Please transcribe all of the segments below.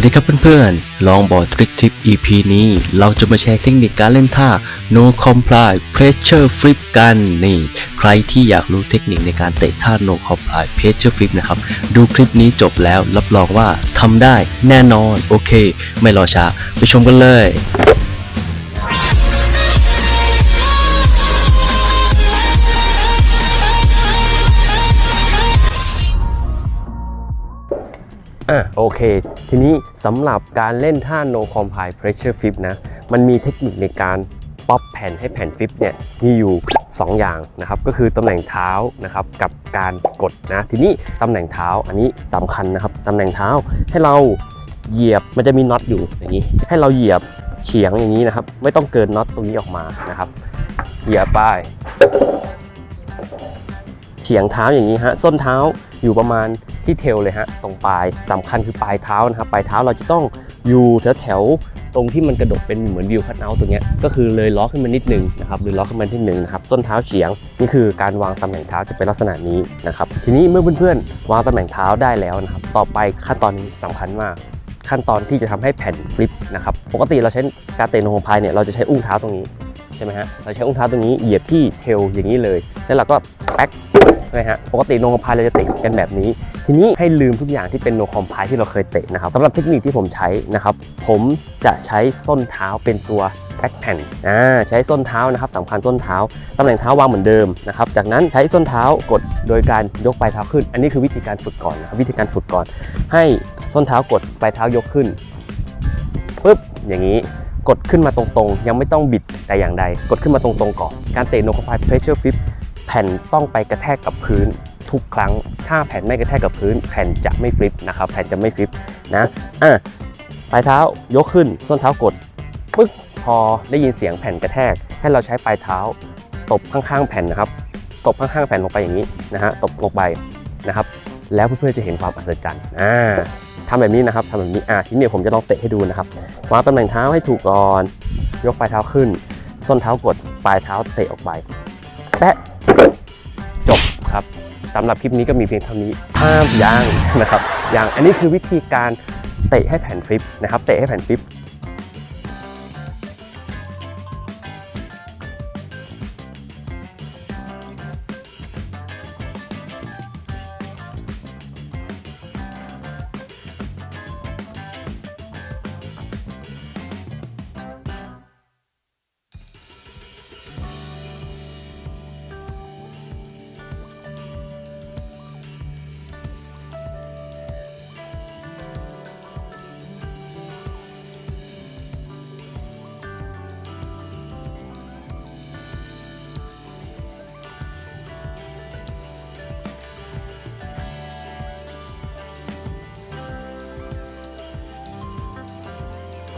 วัสดีครับเพื่อนๆ ลองบอร์ดทริคทิป EP นี้ เราจะมาแชร์เทคนิคการเล่นท่า no comply pressure flip กันนี่ ใครที่อยากรู้เทคนิคในการเตะท่า no comply pressure flip นะครับ ดูคลิปนี้จบแล้วรับรองว่าทำได้แน่นอน โอเค ไม่รอช้า ไปชมกันเลย อะโอเค ทีนี้สำหรับการเล่นท่า no compile pressure flip นะ มันมีเทคนิคในการป๊อปแผ่นให้แผ่นฟิปเนี่ยมีอยู่ 2 อย่างนะครับก็คือตำแหน่งเท้านะครับกับการกดนะทีนี้ตำแหน่งเท้าอันนี้สำคัญนะครับตำแหน่งเท้าให้เราเหยียบมันจะมีน็อตอยู่อย่างนี้ ให้เราเหยียบเฉียงอย่างนี้นะครับ ไม่ต้องเกินน็อตตรงนี้ออกมานะครับ เหยียบไป ฉียงเท้าอย่างนี้ฮะส้นเท้าอยู่ประมาณที่เทลเลยฮะตรงปลายสำคัญคือปลายเท้านะครับปลายเท้าเราจะต้องอยู่แถวแถวๆตรงที่มันกระดกเป็นเหมือนวิวคัทเอาตรงเนี้ยก็คือเลยล้อขึ้นมานิดนึงนะครับหรือล้อขึ้นมานิดนึงนะครับส้นเท้าเฉียงนี่คือการวางตำแหน่งเท้าจะเป็นลักษณะนี้นะครับทีนี้เมื่อเพื่อนๆวางตำแหน่งเท้าได้แล้วนะครับต่อไปขั้นตอนนี้สำคัญมากขั้นตอนที่จะทำให้แผ่นฟลิปนะครับปกติเราใช้การเตะโนโฮพายเนี่ยเราจะใช้อุ้งเท้าตรงนี้ใช่ไหมฮะเราใช้อุ้งเท้าตรงนี้เหยียบที่เทลอย่างนี้เลย แล้วเราก็แป๊ก ใช่ไหมฮะปกติโนคอมไพเราจะเตะกันแบบนี้ ทีนี้ให้ลืมทุกอย่างที่เป็นโนคอมไพที่เราเคยเตะนะครับสำหรับเทคนิคที่ผมใช้นะครับ ผมจะใช้ส้นเท้าเป็นตัวแบ็คแผ่นอ่าใช้ส้นเท้านะครับสำคัญส้นเท้าตำแหน่งเท้าวางเหมือนเดิมนะครับ จากนั้นใช้ส้นเท้ากดโดยการยกปลายเท้าขึ้น อันนี้คือวิธีการฝึกก่อนนะครับวิธีการฝึกก่อน ให้ส้นเท้ากดปลายเท้ายกขึ้นปุ๊บอย่างนี้กดขึ้นมาตรงๆ ยังไม่ต้องบิดแต่อย่างใด กดขึ้นมาตรงๆก่อน การเตะโนคอมไพเพรสเชอร์ฟิป แผ่นต้องไปกระแทกกับพื้นทุกครั้ง ถ้าแผ่นไม่กระแทกกับพื้น แผ่นจะไม่ฟลิปนะครับ แผ่นจะไม่ฟลิปนะอะปลายเท้ายกขึ้นส้นเท้ากดปึ๊กพอได้ยินเสียงแผ่นกระแทก ให้เราใช้ปลายเท้า ตบข้างๆแผ่นนะครับ ตบข้างๆแผ่นลงไปอย่างนี้นะฮะตบลงไปนะครับ แล้วเพื่อนๆจะเห็นความอัศจรรย์อ่าทำแบบนี้นะครับทำแบบนี้อะทีนี้ผมจะลองเตะให้ดูนะครับวางตำแหน่งเท้าให้ถูกก่อน ยกปลายเท้าขึ้น ส้นเท้ากดปลายเท้าเตะออกไปแปะ จบครับสำหรับคลิปนี้ก็มีเพียงเท่านี้ห้ามยางนะครับยางอันนี้คือวิธีการเตะให้แผ่นฟลิปนะครับ เตะให้แผ่นฟลิป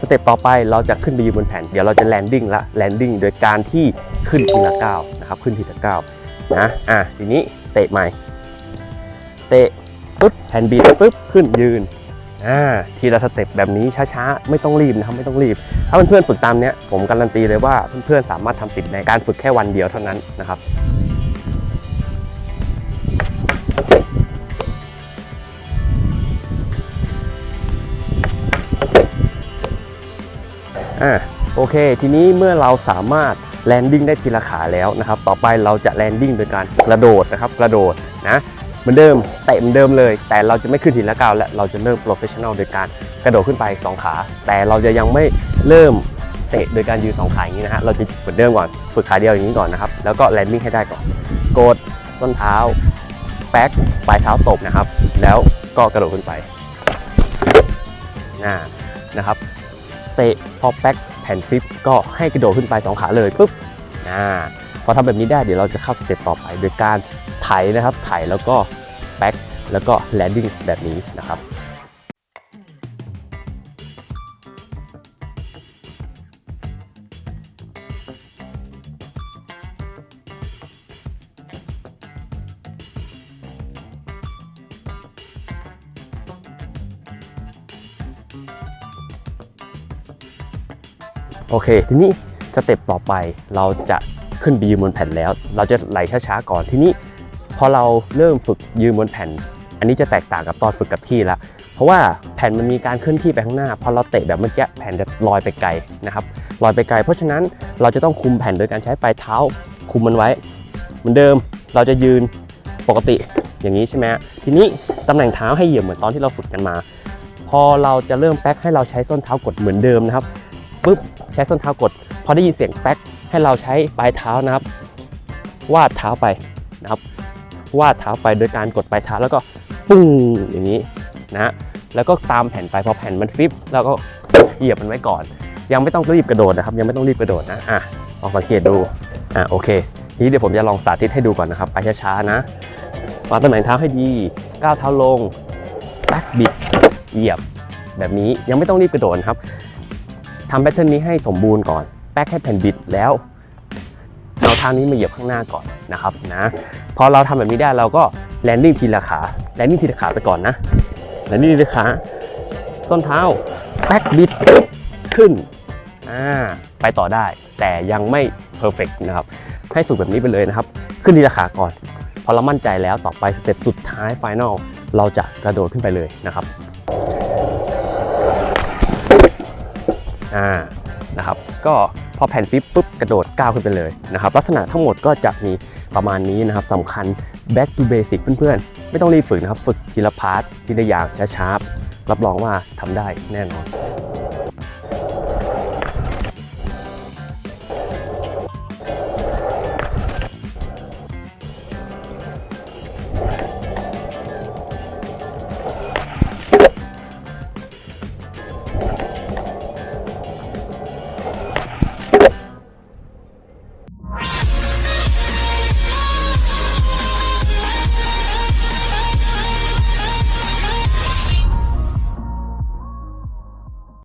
สเต็ปต่อไปเราจะขึ้นไปยืนบนแผ่น เดี๋ยวเราจะแลนดิ้งละแลนดิ้งโดยการที่ขึ้นทีละก้าวนะครับ ขึ้นทีละก้าวนะอะทีนี้เตะใหม่ เตะปุ๊บแผ่นบีปุ๊บขึ้นยืนอ่าทีละสเต็ปแบบนี้ช้าๆ ไม่ต้องรีบนะครับไม่ต้องรีบ ถ้าเพื่อนๆฝึกตามเนี้ยผมการันตีเลยว่าเพื่อนๆสามารถทำติดในการฝึกแค่วันเดียวเท่านั้นนะครับ อะโอเค ทีนี้เมื่อเราสามารถแลนดิ้งได้ทีละขาแล้วนะครับ ต่อไปเราจะแลนดิ้งโดยการกระโดดนะครับ กระโดดนะเหมือนเดิมเตะเหมือนเดิมเลย แต่เราจะไม่ขึ้นทีละก้าวและเราจะเริ่มโปรเฟชชั่นอลโดยการกระโดดขึ้นไปสองขา แต่เราจะยังไม่เริ่มเตะโดยการยืนสองขาอย่างนี้นะฮะเราจะเหมือนเดิมก่อนฝึกขาเดียวอย่างนี้ก่อนนะครับแล้วก็แลนดิ้งให้ได้ก่อนกดต้นเท้าแป๊กปลายเท้าตบนะครับ แล้วก็กระโดดขึ้นไปนะครับ เตะพอแป๊กแผ่นฟิปก็ให้กระโดดขึ้นไป 2 ขาเลยปุ๊บอ่าพอทำแบบนี้ได้เดี๋ยวเราจะเข้าสเต็ปต่อไป โดยการไถนะครับไถแล้วก็แป๊กแล้วก็แลนดิ้งแบบนี้นะครับ โอเค ทีนี้สเต็ปต่อไปเราจะขึ้นไปยืนบนแผ่นแล้ว เราจะไหลช้าๆก่อนทีนี้ พอเราเริ่มฝึกยืนบนแผ่น อันนี้จะแตกต่างกับตอนฝึกกับที่ละพราะว่าแผ่นมันมีการเคลื่อนที่ไปข้างหน้าพอเราเตะแบบเมื่อกี้แผ่นจะลอยไปไกลนะครับลอยไปไกล เพราะฉะนั้นเราจะต้องคุมแผ่นโดยการใช้ปลายเท้าคุมมันไว้ เหมือนเดิมเราจะยืนปกติอย่างนี้ใช่ไหมทีนี้ตำแหน่งเท้าให้เหยียบเหมือนตอนที่เราฝึกกันมา พอเราจะเริ่มแป๊กให้เราใช้ส้นเท้ากดเหมือนเดิมนะครับ ปุ๊บใช้ส้นเท้ากด พอได้ยินเสียงแป๊กให้เราใช้ปลายเท้านะครับ วาดเท้าไปนะครับ วาดเท้าไปโดยการกดปลายเท้าแล้วก็ปุ้งอย่างนี้นะฮะแล้วก็ตามแผ่นไปพอแผ่นมันฟิปแล้วก็เหยียบมันไว้ก่อน ยังไม่ต้องรีบกระโดดนะครับ ยังไม่ต้องรีบกระโดดนะอะลองสังเกตดูอะโอเคทีนี้เดี๋ยวผมจะลองสาธิตให้ดูก่อนนะครับ ไปช้าๆนะวางตำแหน่งเท้าให้ดีก้าวเท้าลงแป๊กบิดเหยียบแบบนี้ยังไม่ต้องรีบกระโดดครับ ทำแพทเทิร์นนี้ให้สมบูรณ์ก่อนแป๊กให้แผ่นบิดแล้วเอาท้านี้มาเหยียบข้างหน้าก่อนนะครับนะพอเราทำแบบนี้ได้เราก็แลนดิ้งทีละขาแลนดิ้งทีละขาไปก่อนนะแลนดิ้งทีละขาต้นเท้าแบ็กบิดขึ้นอ่าไปต่อได้ แต่ยังไม่เพอร์เฟกนะครับให้ฝึกแบบนี้ไปเลยนะครับ ขึ้นทีละขาก่อน พอเรามั่นใจแล้วต่อไปสเต็ปสุดท้ายไฟนลเราจะกระโดดขึ้นไปเลยนะครับ อ่านะครับก็พอแผ่นฟิปปุ๊บกระโดดก้าวขึ้นไปเลยนะครับลักษณะทั้งหมดก็จะมีประมาณนี้นะครับสำคัญ back to basic เพื่อนๆ ไม่ต้องรีบฝึกนะครับ ฝึกทีละพาร์ททีละอย่างช้าๆ รับรองว่าทำได้แน่นอน